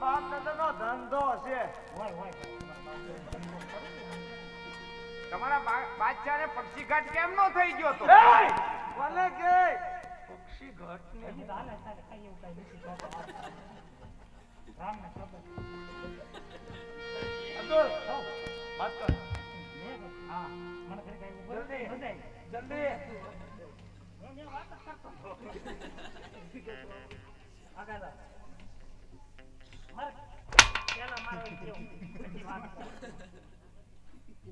બાપ દાદાનો ધંધો છે તમારા પક્ષી ઘાટ કેમ નો થઈ ગયો તો? કે પક્ષી ઘાટ ને જલ્દી. જલ્દી. હું મેં વાત જ કરતો હતો. આગળ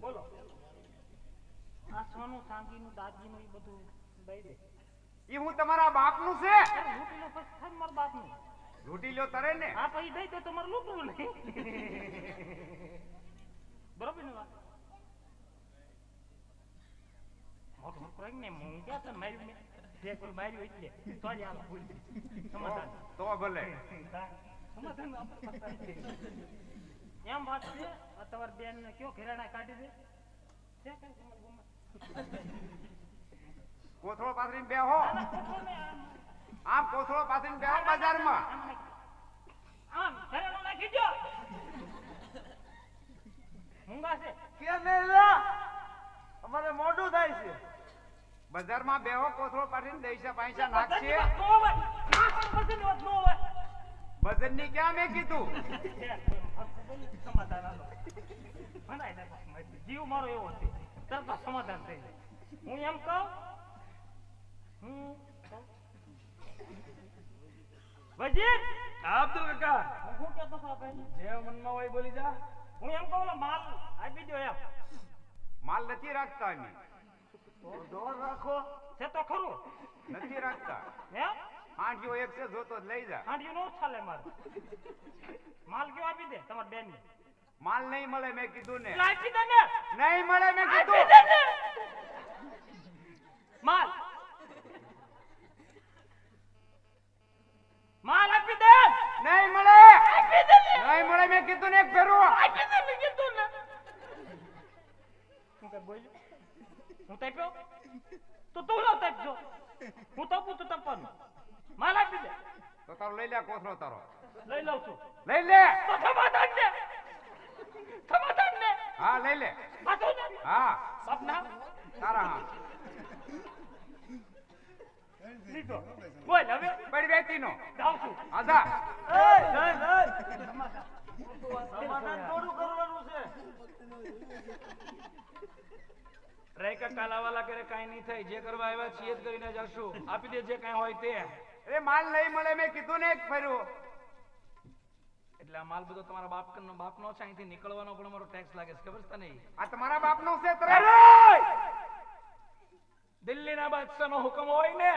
બોલો આ સોનું ચાંદીનું દાગીનું એ બધું દઈ દે ઈ હું તમારા બાપનું છે? અરે લો પછી ને. મારા બાપનું લૂંટી લ્યો ને હા પછી દઈ દો તમારે લૂંટવું નહીં. બરોબર ને વાત? મોટું મોટું કરીને ને હું ક્યાં તને માર્યું મેં? જે કોઈ માર્યું એટલે તો જ આમ ભૂલ. સમાધાન તો ભલે. સમાધાન. એમ વાત છે? તમારે બેન ને કયો ઘેરાણા કાઢી દે? છે કોથળો પાથરીને બેહો. ના, ના, આમ. કોથળો પાથરીને બેહો બજારમાં. આમ ઘરેણું નાખી દો મૂંગા છે. કે નહીં અમારે મોઢું થાય છે. બજારમાં બેહો કોથળો પાથરીને દઈશા પૈસા નાખશે. વજનની ક્યાં મેં કીધું જીવ મારો એવો છે. તરત સમાધાન થઈ જાય. હું એમ કહું? હું. વજીર અબ્દુલ કાકા હું શું કહેતો હતો આપણે? જે મનમાં હોય બોલી જા. હું એમ કહું માલ આપી દો એમ. માલ નથી રાખતા અમે. ઢોર રાખો. છે તો ખરું. નથી રાખતા. હે? આંટીઓ એક છે જોતો લઈ જા. હાંડિયું નો ચાલે માર. માલ કયો આપી દે તમાર બેન માલ નહીં મળે મેં કીધું ને. આપી દે ને. નહીં મળે મેં કીધું. માલ. માલ આપી દે. નહીં મળે. આપી દે નહીં મળે મેં કીધું ને એક ફેરો આપી દે મેં કીધું ને. હું કઈ બોલ્યો હું તાપ્યો? તો તું લો તાપજો હું તો પૂછું તાપવાનું. માલ આપી દે. તો તારો લઈ લે કોથળો તારો. લઈ લઉં છું. લઈ લે. તો સમાધાન ને. સમાધાન ને. હા લઈ લે. પાછું ને. હા. સપના? તારા હા. લીધો. બોલ હવે. બળી બેટી નો જાઉં છું. આજા. એ નહીં નહીં સમાધાન થોડું કરવાનું છે. રે કાકા કરે કાંઈ નહીં થાય. જે કરવા આવ્યા છીએ જ કરીને જશું. આપી દે જે કાંઈ હોય તે. એ માલ નહીં મળે મેં કીધું ને એક ફેરું. એટલે આ માલ બધો તમારા બાપ કનનો બાપનો છે અહીંથી નીકળવાનો પણ અમારો ટેક્સ લાગે છે ખબર છે નહીં આ તમારા બાપનું છે તરે દિલ્હીના બાદશાહનો હુકમ હોય ને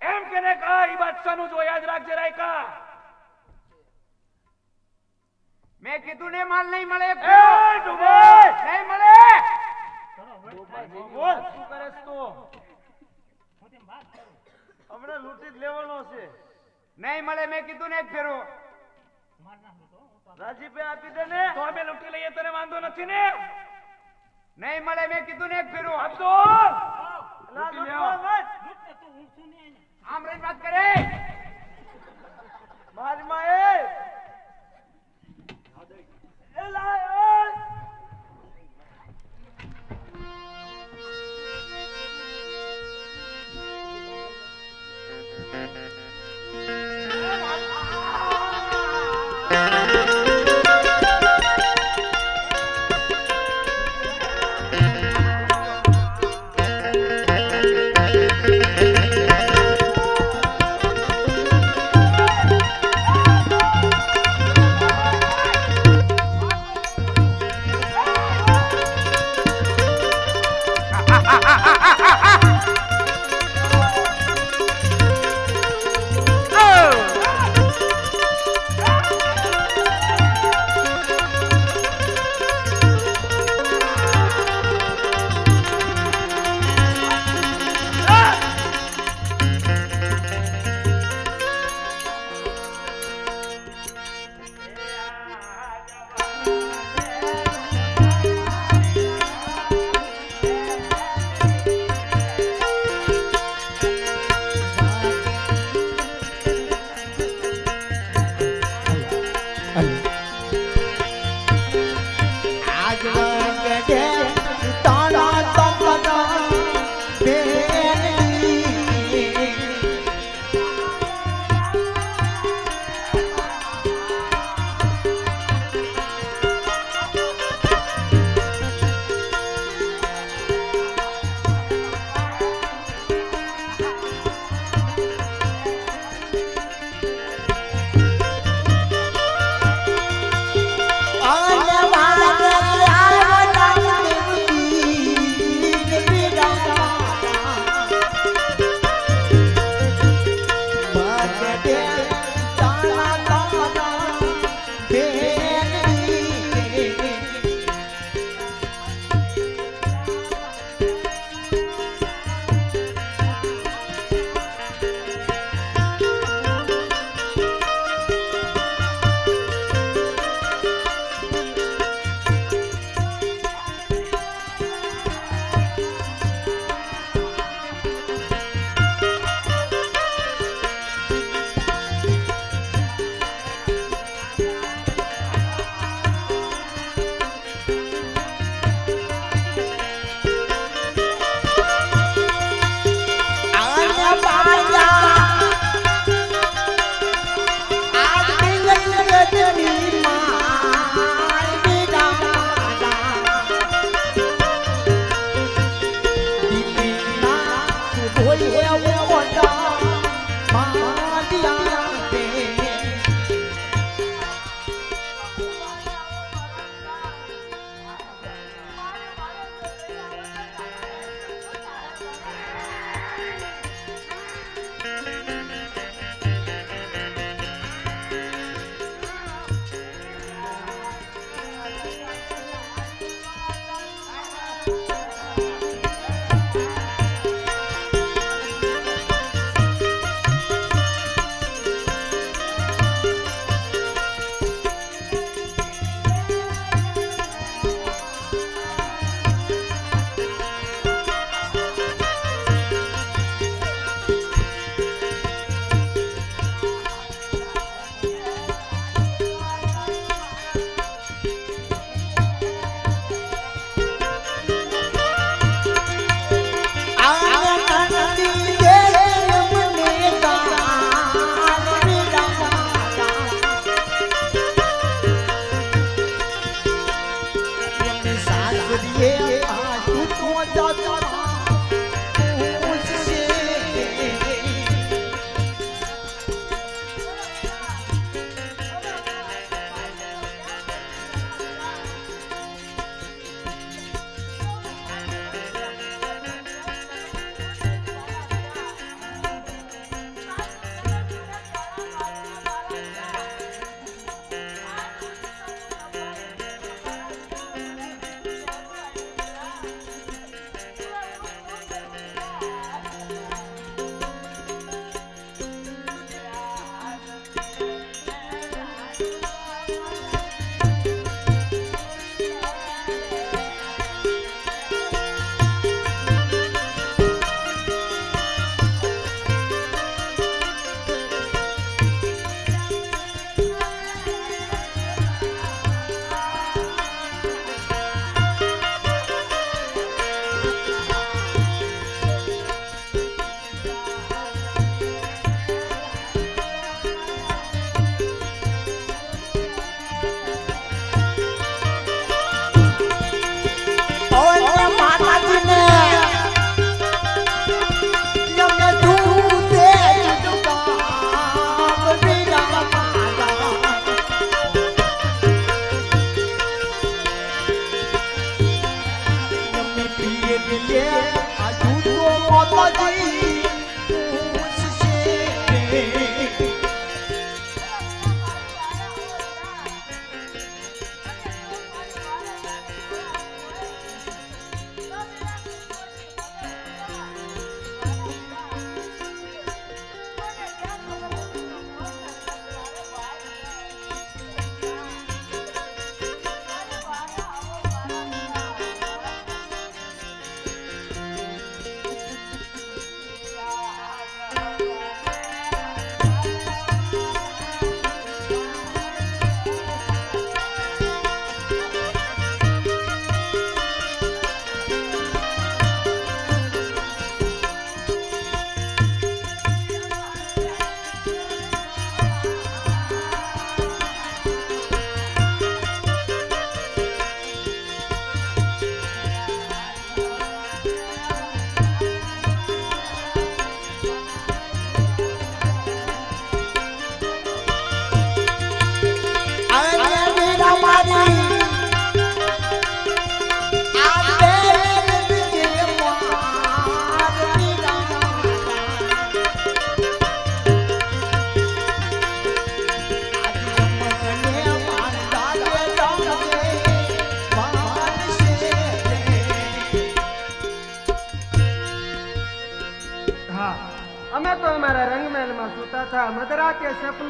એમ કે ને કા ઈ બાદશાહનું જો યાદ રાખજે રાયકા. મેં કીધું ને માલ નહીં મળે ફેરું. નહીં મળે. બોલ શું કરે તું? વાત હમણાં લૂંટી જ લેવાનો છે. નહીં મળે મેં કીધું ને એક ફેરું. માર રાજીભાઈ આપી દે ને. તો અમે લૂંટી લઈએ તને વાંધો નથી ને? નહીં મળે મેં કીધું ને એક ફેરો. અબ્દુલ ના લૂંટી લૂંટવા લેવો. મત. લૂંટને તું હું છું ને એને. આમ રહી વાત કરે. મારીમાં એ એ લાય,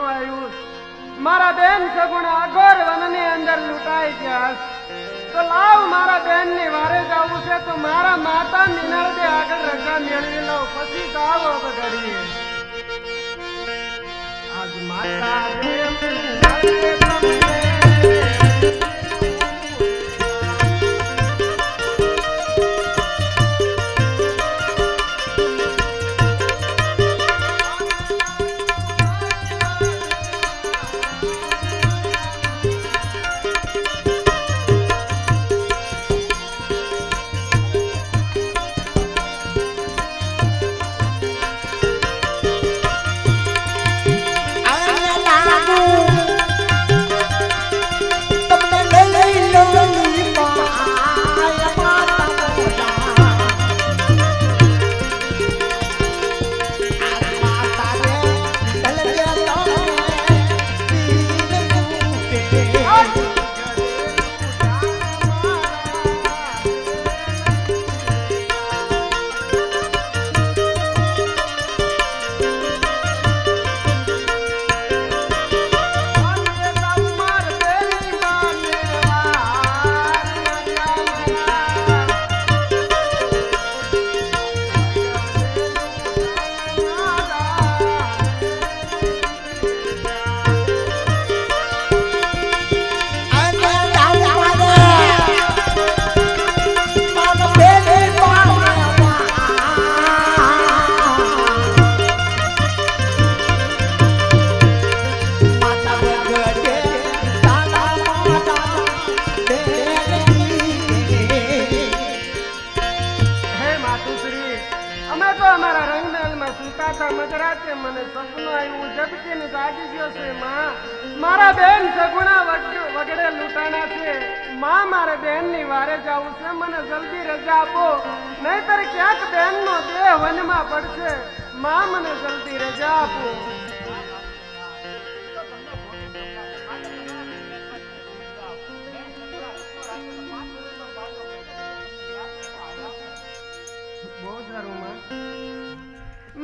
સપનું આવ્યું. મારા બેન સગુણા અઘોર વનની અંદર લૂંટાઈ ગયા. તો લાવ મારા બેનની વારે જવું છે, તો મારા માતા નિનળદે આગળ રજા મેળવી લઉં. પછી હવે ઘડીએ આજ માતા છે માં. મારા બેન સગુણા વગ- વગડે લૂંટાણા છે. માં, મારે બેનની વારે જવું છે. મને જલ્દી રજા આપો. નહીતર ક્યાંક બેનનો દેહ વનમાં પડશે. માં, મને જલ્દી રજા આપો.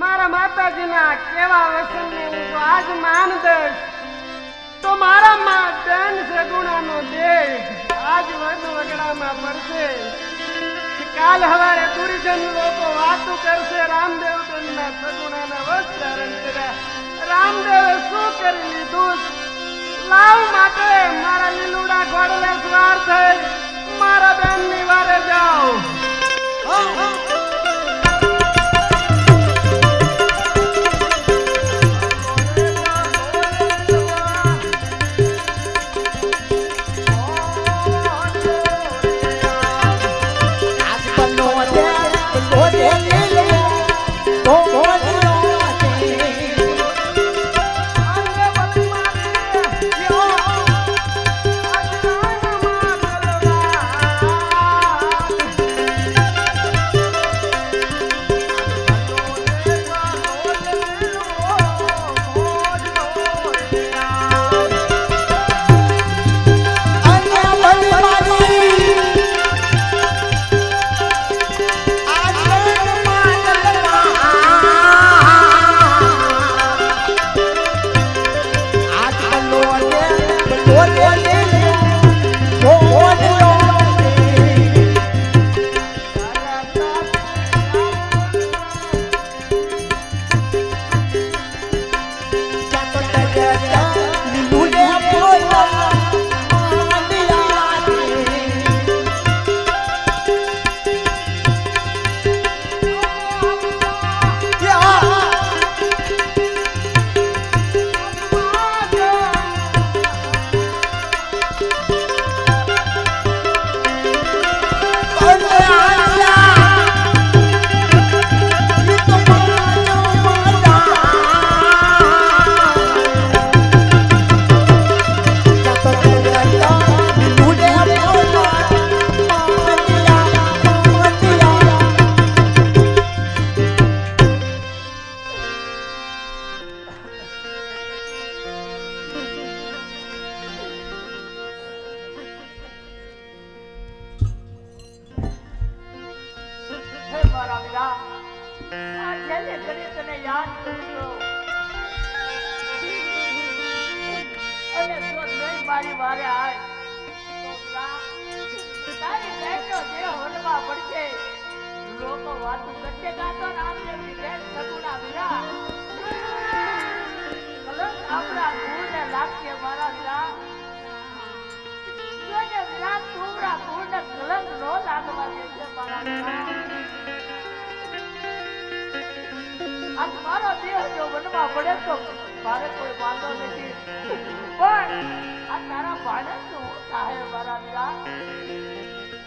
મારા માતાજીના કેવા વચનને હું જો આજ માન દઈશ. તો મારા માં બેન સગુણાનો દેહ આજ વન વગડામાં પડશે. કાલ હવારે દુર્જન લોકો વાતો કરશે, રામદેવ બેનના સગુણાના વસ્ત્ર ધારણ કર્યા. રામદેવે શું કરી લીધું? લાવ માટે મારા લીલુડા ઘોડલે સવાર થઈ મારા બેનની વારે જાઓ.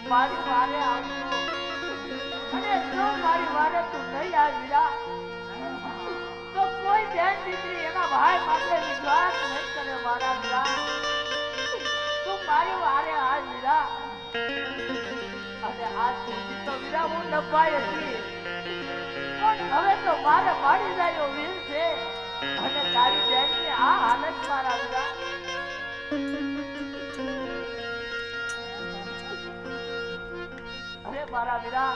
મારી વારે અને જો મારી વારે તું નહીં આવી તો કોઈ બેન દીકરી એના ભાઈ માટે વિશ્વાસ નહીં કરે મારા વીરા તું મારી વારે આ અને આ સુધી તો વીરા હું નભાઈ હતી. પણ હવે તો મારે મારી જાય વીર છે. અને તારી બેનની આ હાલત મારા વીરા મારા વીરા.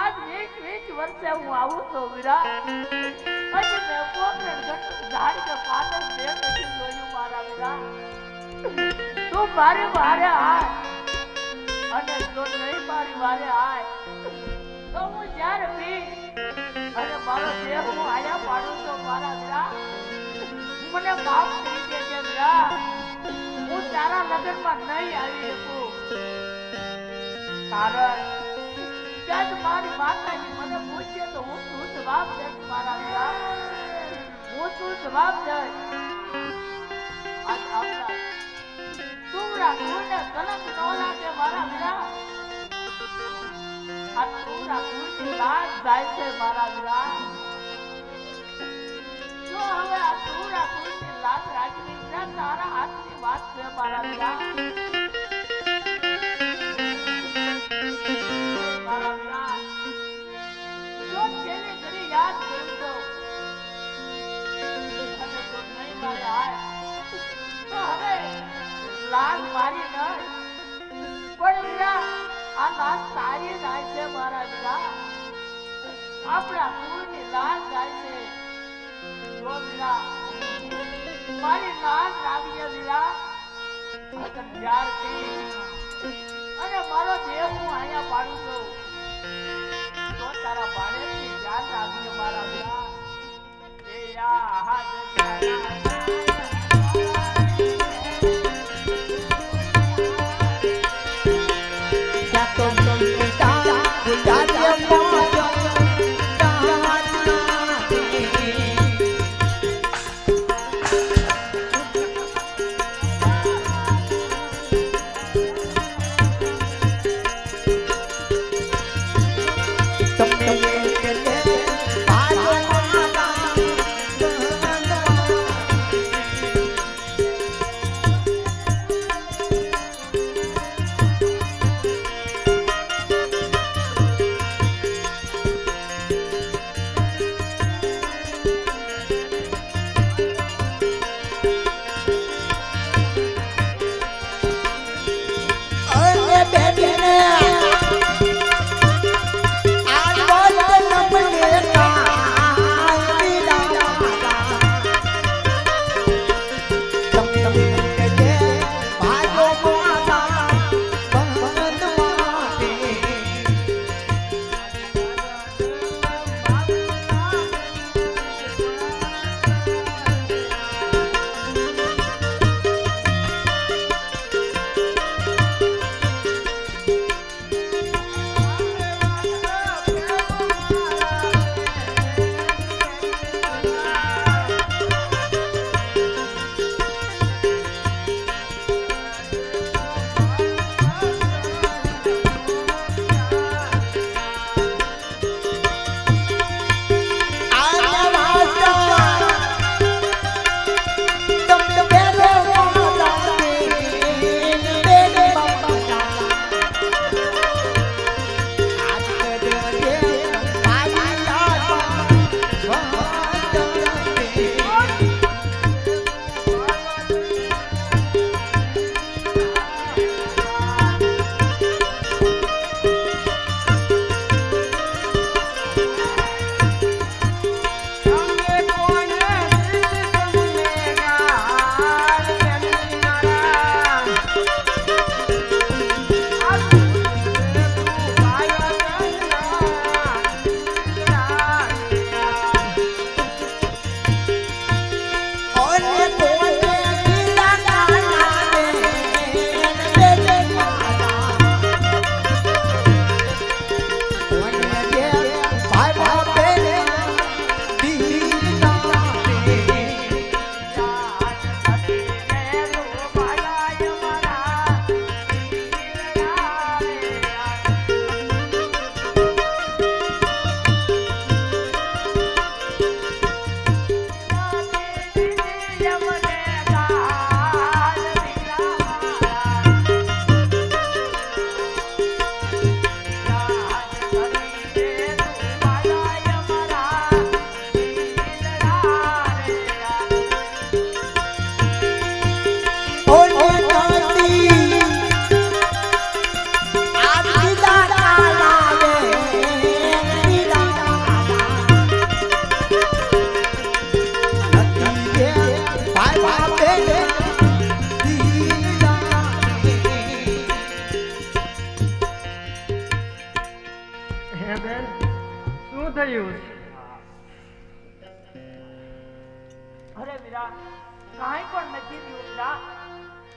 આજ વીસ વીસ વર્ષે હું આવું છું વીરા. હજી મેં પોકરણ ઝાડ કે પાદર બે નથી જોયું મારા વીરા. તું મારે વારે આય. અને જો નહીં મારી વારે આય, તો હું જ્યારે પી અને મારો દેહ હું આયા પાડું તો મારા વીરા. મને માફ કરી દેજે વીરા. હું તારા લગ્નમાં નહીં આવી શકું. કારણ આજ મારી માતાજી મને પૂછે તો હું શું જવાબ દઈશ મારા વીરા હું શું જવાબ દઈશ? આજ આપણા તુમરા કુળને કલંક ન લાગે મારા વિરા આ તુમરા કુળની લાજ જાય છે મારા વીરા જો હવે આ વાત છે મારા વીરા લાજ મારી નહીં પણ વીરા આ લાજ તારી જાય છે મારા વીરા આપણા કુળની લાજ જાય છે. જો વીરા મારી લાજ લાવીએ વીરા અગર ત્યારથી અને મારો દેહ હું અહીંયા પાડું છું. તો તારા ભાણેજની ધ્યાન રાખીએ મારા વીરા એ યા હાથ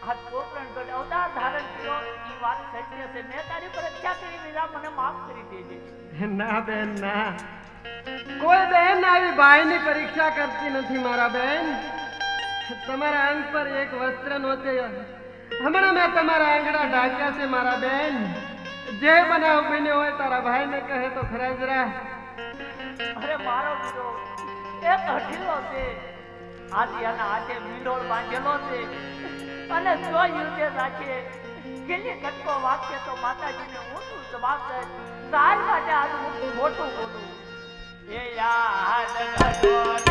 આ પોકરણગઢ અવતાર ધારણ કર્યો. ઈ વાત સત્ય છે મેં તારી પરીક્ષા કરી વીરા મને માફ કરી દેજે. ના બેન ના. કોઈ બેન આવી ભાઈની પરીક્ષા કરતી નથી મારા બેન. તમારા અંગ પર એક વસ્ત્ર નહોતે હમણાં મેં તમારા આંગળા ઢાંક્યા છે મારા બેન. જે બનાવ બન્યો હોય તારા ભાઈને કહે તો ખરા જરા અરે મારો વીરો એક હઠીલો છે. આજે આના હાથે મીંડોળ બાંધેલો છે. અને જો યુદ્ધે રાખે ગીલી કટકો વાક્ય તો માતાજીને ઊંચું જવાબ છે તાર માટે આજ મોટું મોટું એ યાદ કરજો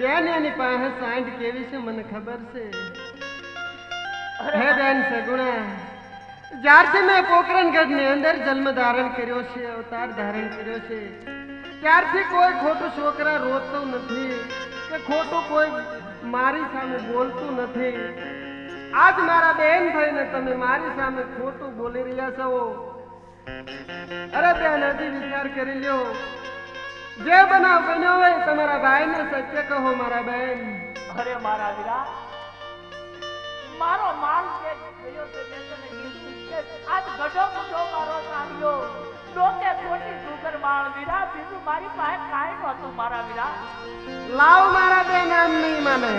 બેન એની પાસે સાંઠ કેવી છે મને ખબર છે. હે બેન સગુણા જ્યારથી મેં પોકરણગઢની અંદર જન્મ ધારણ કર્યો છે અવતાર ધારણ કર્યો છે ત્યારથી કોઈ ખોટું છોકરા રોતું નથી કે ખોટું કોઈ મારી સામે બોલતું નથી. આજ મારા બેન થઈને તમે મારી સામે ખોટું બોલી રહ્યા છો. અરે બેન હજી વિચાર કરી લ્યો. જે બનાવ બન્યો હોય તમારા ભાઈને સત્ય કહો મારા બેન. અરે મારા વીરા મારો માલ જે ગયો તો મેં તને કીધું કે આજ ગઢો મુઢો મારો સાંભળ્યો ડોકે ખોટી સુગર માળ. વીરા બીજું મારી પાસે કાંઈ નહોતું મારા વીરા. લાવ મારા બેન આમ નહીં માને.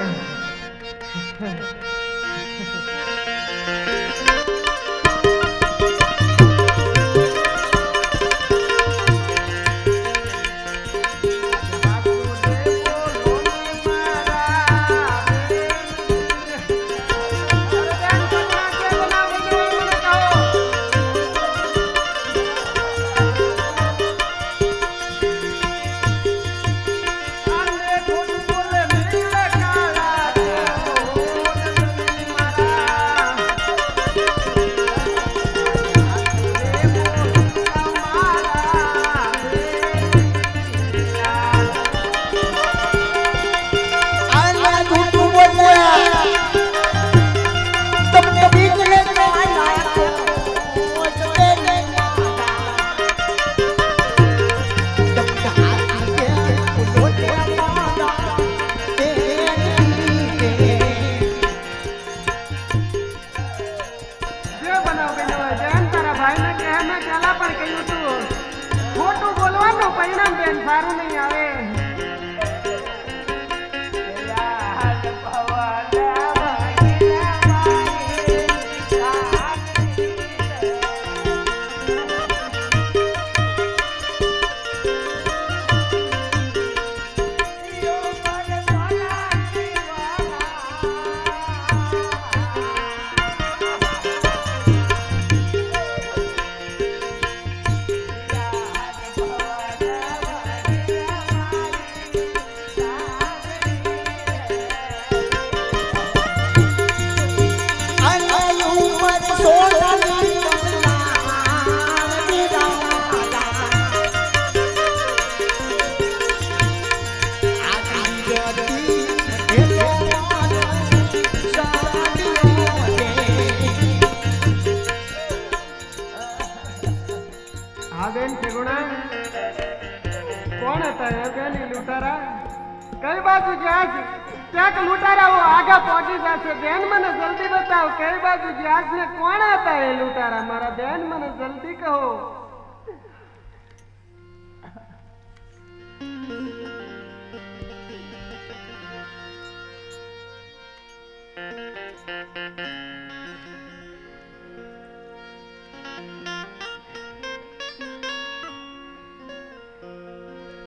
કઈ બાજુ ગયા છે ક્યાંક લૂંટારાઓ આગા પહોંચી જશે. બેન, મને જલ્દી બતાવો, કઈ બાજુ ગયા છે કોણ હતા એ લૂંટારા? મારા બેન, મને જલ્દી કહો.